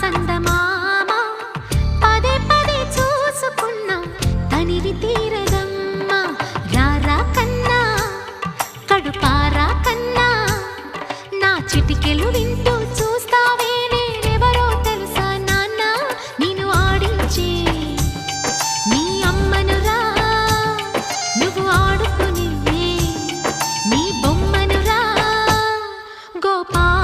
చందమామ. పదే పదే చూసుకున్నా తనివి తీరు गोपाल